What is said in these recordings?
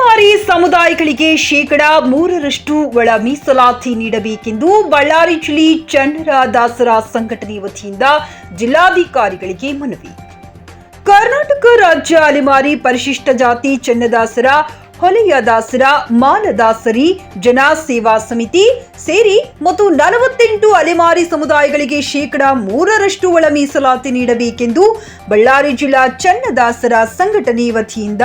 ಸಮುದಾಯಗಳಿಗೆ ಶೇಕಡ ಮೂರರಷ್ಟು ಒಳ ಮೀಸಲಾತಿ ನೀಡಬೇಕೆಂದು ಬಳ್ಳಾರಿ ಜಿಲ್ಲೆ ಚನ್ನರ ದಾಸರ ಸಂಘಟನೆ ವತಿಯಿಂದ ಜಿಲ್ಲಾಧಿಕಾರಿಗಳಿಗೆ ಮನವಿ. ಕರ್ನಾಟಕ ರಾಜ್ಯ ಅಲೆಮಾರಿ ಪರಿಶಿಷ್ಟ ಜಾತಿ ಚನ್ನದಾಸರ ಹೊಲೆಯ ದಾಸರ ಮಾಲದಾಸರಿ ಜನ ಸೇವಾ ಸಮಿತಿ ಸೇರಿ ಮತ್ತು ನಲವತ್ತೆಂಟು ಅಲೆಮಾರಿ ಸಮುದಾಯಗಳಿಗೆ ಶೇಕಡ ಮೂರರಷ್ಟು ಒಳ ಮೀಸಲಾತಿ ನೀಡಬೇಕೆಂದು ಬಳ್ಳಾರಿ ಜಿಲ್ಲಾ ಚನ್ನದಾಸರ ಸಂಘಟನೆ ವತಿಯಿಂದ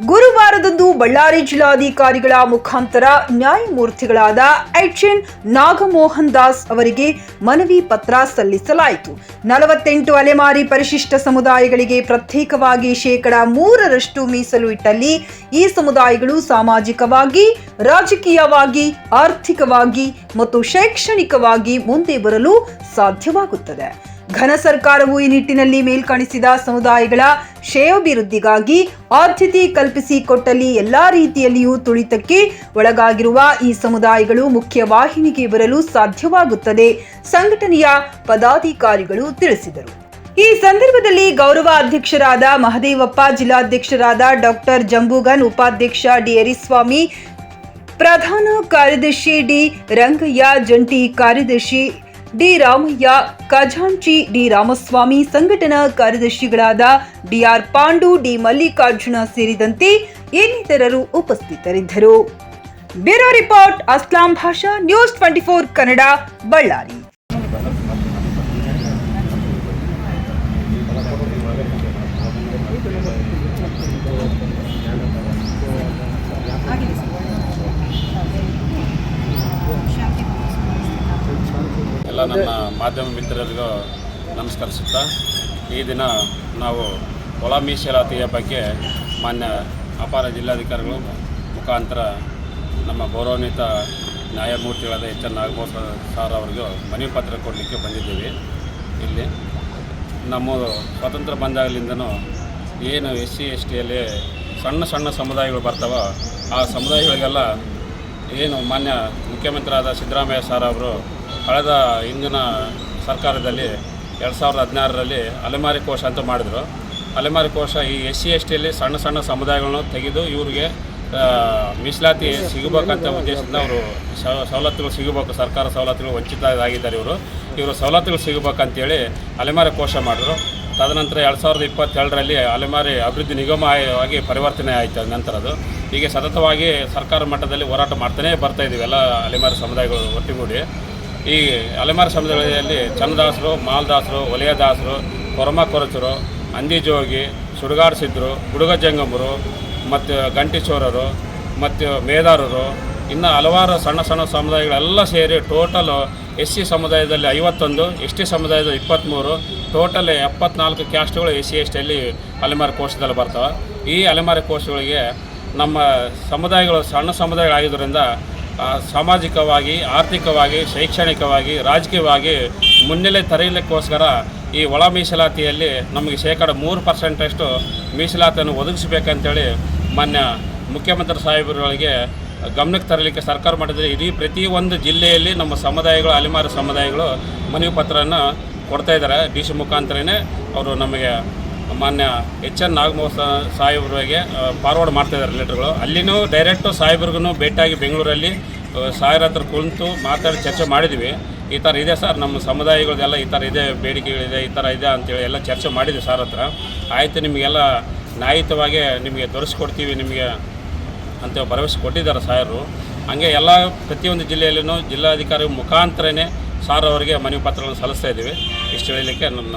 ಗುರುವಾರದಂದು ಬಳ್ಳಾರಿ ಜಿಲ್ಲಾಧಿಕಾರಿಗಳ ಮುಖಾಂತರ ನ್ಯಾಯಮೂರ್ತಿಗಳಾದ ಎಚ್ ಎನ್ ನಾಗಮೋಹನ್ ದಾಸ್ ಅವರಿಗೆ ಮನವಿ ಪತ್ರ ಸಲ್ಲಿಸಲಾಯಿತು. ನಲವತ್ತೆಂಟು ಅಲೆಮಾರಿ ಪರಿಶಿಷ್ಟ ಸಮುದಾಯಗಳಿಗೆ ಪ್ರತ್ಯೇಕವಾಗಿ ಶೇಕಡ ಮೂರರಷ್ಟು ಮೀಸಲು ಇಟ್ಟಲ್ಲಿ ಈ ಸಮುದಾಯಗಳು ಸಾಮಾಜಿಕವಾಗಿ, ರಾಜಕೀಯವಾಗಿ, ಆರ್ಥಿಕವಾಗಿ ಮತ್ತು ಶೈಕ್ಷಣಿಕವಾಗಿ ಮುಂದೆ ಬರಲು ಸಾಧ್ಯವಾಗುತ್ತದೆ. ಘನ ಸರ್ಕಾರವು ಈ ನಿಟ್ಟಿನಲ್ಲಿ ಮೇಲ್ಕಾಣಿಸಿದ ಸಮುದಾಯಗಳ ಶ್ರೇಯೋಭಿವೃದ್ಧಿಗಾಗಿ ಆದ್ಯತೆ ಕಲ್ಪಿಸಿ ಕೊಟ್ಟಲ್ಲಿ ಎಲ್ಲಾ ರೀತಿಯಲ್ಲಿಯೂ ತುಳಿತಕ್ಕೆ ಒಳಗಾಗಿರುವ ಈ ಸಮುದಾಯಗಳು ಮುಖ್ಯ ವಾಹಿನಿಗೆ ಬರಲು ಸಾಧ್ಯವಾಗುತ್ತದೆ ಸಂಘಟನೆಯ ಪದಾಧಿಕಾರಿಗಳು ತಿಳಿಸಿದರು. ಈ ಸಂದರ್ಭದಲ್ಲಿ ಗೌರವ ಅಧ್ಯಕ್ಷರಾದ ಮಹದೇವಪ್ಪ, ಜಿಲ್ಲಾಧ್ಯಕ್ಷರಾದ ಡಾಕ್ಟರ್ ಜಂಬೂಗನ್, ಉಪಾಧ್ಯಕ್ಷ ಡಿಯರಿಸ್ವಾಮಿ ಪ್ರಧಾನ ಕಾರ್ಯದರ್ಶಿ ಡಿ ರಂಗಯ್ಯ, ಜಂಟಿ ಕಾರ್ಯದರ್ಶಿ ಡಿ ರಾಮಯ್ಯ, ಖಜಾಂಚಿ ಡಿ ರಾಮಸ್ವಾಮಿ, ಸಂಘಟನಾ ಕಾರ್ಯದರ್ಶಿಗಳಾದ ಡಿಆರ್ ಪಾಂಡು, ಡಿ ಮಲ್ಲಿಕಾರ್ಜುನ ಸೇರಿದಂತೆ ಇನ್ನಿತರರು ಉಪಸ್ಥಿತರಿದ್ದರು. Bureau report, Aslam Basha, news twenty four Kannada, Ballari. ನನ್ನ ಮಾಧ್ಯಮ ಮಿತ್ರರಿಗೂ ನಮಸ್ಕರಿಸುತ್ತಾ, ಈ ದಿನ ನಾವು ಒಳ ಮೀಸಲಾತಿಯ ಬಗ್ಗೆ ಮಾನ್ಯ ಅಪಾರ ಜಿಲ್ಲಾಧಿಕಾರಿಗಳು ಮುಖಾಂತರ ನಮ್ಮ ಗೌರವಾನ್ವಿತ ನ್ಯಾಯಮೂರ್ತಿಗಳಾದ ಎಚ್ ಎನ್ ನಾಗಮೋಹ ಸಾರ್ ಅವರಿಗೂ ಮನವಿ ಪತ್ರ ಕೊಡಲಿಕ್ಕೆ ಬಂದಿದ್ದೀವಿ ಇಲ್ಲಿ. ನಮ್ಮ ಸ್ವಾತಂತ್ರ್ಯ ಬಂದಾಗಲಿಂದನೂ ಏನು ಎಸ್ ಸಿ, ಎಸ್ ಟಿಯಲ್ಲಿ ಸಣ್ಣ ಸಣ್ಣ ಸಮುದಾಯಗಳು ಬರ್ತಾವೋ ಆ ಸಮುದಾಯಗಳಿಗೆಲ್ಲ ಏನು ಮಾನ್ಯ ಮುಖ್ಯಮಂತ್ರಿ ಆದ ಸಿದ್ದರಾಮಯ್ಯ ಸರ್ ಅವರು ಕಳೆದ ಹಿಂದಿನ ಸರ್ಕಾರದಲ್ಲಿ ಎರಡು ಸಾವಿರದ ಹದಿನಾರರಲ್ಲಿ ಅಲೆಮಾರಿ ಕೋಶ ಅಂತ ಮಾಡಿದರು. ಅಲೆಮಾರಿ ಕೋಶ ಈ ಎಸ್ ಸಿ ಎಸ್ ಟಿಯಲ್ಲಿ ಸಣ್ಣ ಸಣ್ಣ ಸಮುದಾಯಗಳನ್ನು ತೆಗೆದು ಇವರಿಗೆ ಮೀಸಲಾತಿ ಸಿಗಬೇಕಂತ ಉದ್ದೇಶದಿಂದ ಅವರು ಸವ- ಸವಲತ್ತುಗಳು ಸಿಗಬೇಕು, ಸರ್ಕಾರ ಸವಲತ್ತುಗಳು ವಂಚಿತರಾಗಿದ್ದಾರೆ ಇವರು. ಇವರು ಸವಲತ್ತುಗಳು ಸಿಗಬೇಕಂತೇಳಿ ಅಲೆಮಾರಿ ಕೋಶ ಮಾಡಿದ್ರು. ತದನಂತರ ಎರಡು ಸಾವಿರದ ಇಪ್ಪತ್ತೆರಡರಲ್ಲಿ ಅಲೆಮಾರಿ ಅಭಿವೃದ್ಧಿ ನಿಗಮ ಆಗಿ ಪರಿವರ್ತನೆ ಆಯಿತು ನಂತರ ಅದು. ಹೀಗೆ ಸತತವಾಗಿ ಸರ್ಕಾರ ಮಟ್ಟದಲ್ಲಿ ಹೋರಾಟ ಮಾಡ್ತಾನೇ ಬರ್ತಾ ಇದ್ದೀವಿ ಎಲ್ಲ ಅಲೆಮಾರಿ ಸಮುದಾಯಗಳು ಒಟ್ಟುಗೂಡಿ. ಈ ಅಲೆಮಾರಿ ಸಮುದಾಯದಲ್ಲಿ ಚನ್ನದಾಸರು ಮಾಲ್ದಾಸರು ವಲಯದಾಸರು ಕೊರಮ ಕೊರಚರು ಅಂದಿಜೋಗಿ ಸುಡುಗಾಡು ಸಿದ್ದರು ಹುಡುಗ ಜಂಗಮರು ಮತ್ತು ಗಂಟಿಚೋರರು, ಮತ್ತು ಮೇದಾರರು, ಇನ್ನು ಹಲವಾರು ಸಣ್ಣ ಸಣ್ಣ ಸಮುದಾಯಗಳೆಲ್ಲ ಸೇರಿ ಟೋಟಲ್ ಎಸ್ ಸಿ ಸಮುದಾಯದಲ್ಲಿ ಐವತ್ತೊಂದು ಎಸ್ ಟಿ ಸಮುದಾಯದ ಇಪ್ಪತ್ತ್ಮೂರು, ಟೋಟಲ್ ಎಪ್ಪತ್ನಾಲ್ಕು ಕ್ಯಾಸ್ಟ್ಗಳು ಎಸ್ ಸಿ ಎಸ್ ಟಿಯಲ್ಲಿ ಅಲೆಮಾರಿ ಕೋಶದಲ್ಲಿ ಬರ್ತವೆ. ಈ ಅಲೆಮಾರಿ ಕೋಶಗಳಿಗೆ ನಮ್ಮ ಸಮುದಾಯಗಳು ಸಣ್ಣ ಸಮುದಾಯಗಳಾಗಿದ್ದರಿಂದ ಸಾಮಾಜಿಕವಾಗಿ, ಆರ್ಥಿಕವಾಗಿ, ಶೈಕ್ಷಣಿಕವಾಗಿ, ರಾಜಕೀಯವಾಗಿ ಮುನ್ನೆಲೆ ತರಲಿಕ್ಕೋಸ್ಕರ ಈ ಒಳ ಮೀಸಲಾತಿಯಲ್ಲಿ ನಮಗೆ ಶೇಕಡ ಮೂರು ಪರ್ಸೆಂಟಷ್ಟು ಮೀಸಲಾತಿಯನ್ನು ಒದಗಿಸಬೇಕಂತೇಳಿ ಮಾನ್ಯ ಮುಖ್ಯಮಂತ್ರಿ ಸಾಹೇಬರುಗಳಿಗೆ ಗಮನಕ್ಕೆ ತರಲಿಕ್ಕೆ ಸರ್ಕಾರ ಮಾಡಿದರೆ ಇಡೀ ಪ್ರತಿಯೊಂದು ಜಿಲ್ಲೆಯಲ್ಲಿ ನಮ್ಮ ಸಮುದಾಯಗಳು, ಅಲೆಮಾರಿ ಸಮುದಾಯಗಳು ಮನವಿ ಪತ್ರವನ್ನು ಕೊಡ್ತಾಯಿದ್ದಾರೆ ಡಿ ಸಿ ಮುಖಾಂತರನೇ ಅವರು ನಮಗೆ ಮಾನ್ಯ ಎಚ್ ಎನ್ ನಾಗಮೋಹನ್ ಸಾಹೇಬ್ರಿಗೆ ಫಾರ್ವರ್ಡ್ ಮಾಡ್ತಾ ಇದ್ದಾರೆ ಲೆಟರ್ಗಳು ಅಲ್ಲಿನೂ ಡೈರೆಕ್ಟು ಸಾಹೇಬ್ರಿಗೂ ಭೇಟಿಯಾಗಿ ಬೆಂಗಳೂರಲ್ಲಿ ಸಾಹೇಬ್ರ ಹತ್ರ ಕುಳಿತು ಮಾತಾಡಿ ಚರ್ಚೆ ಮಾಡಿದ್ವಿ. ಈ ಥರ ಇದೆ ಸರ್, ನಮ್ಮ ಸಮುದಾಯಗಳದೆಲ್ಲ ಈ ಥರ ಇದೆ, ಬೇಡಿಕೆಗಳಿದೆ, ಈ ಥರ ಇದೆ ಅಂತೇಳಿ ಎಲ್ಲ ಚರ್ಚೆ ಮಾಡಿದ್ವಿ ಸರ್ ಹತ್ರ. ಆಯಿತು, ನಿಮಗೆಲ್ಲ ನ್ಯಾಯಿತವಾಗಿ ನಿಮಗೆ ತೋರಿಸ್ಕೊಡ್ತೀವಿ, ನಿಮಗೆ ಅಂತ ಭರವಸೆ ಕೊಟ್ಟಿದ್ದಾರೆ ಸಾಯರು ಹಾಗೆ ಎಲ್ಲ ಪ್ರತಿಯೊಂದು ಜಿಲ್ಲೆಯಲ್ಲೂ ಜಿಲ್ಲಾಧಿಕಾರಿ ಮುಖಾಂತರನೇ ಸಾರ್ ಅವರಿಗೆ ಮನವಿ ಪತ್ರಗಳನ್ನು ಸಲ್ಲಿಸ್ತಾ ಇದ್ದೀವಿ. ಇಷ್ಟು ಹೇಳಲಿಕ್ಕೆ ನನ್ನ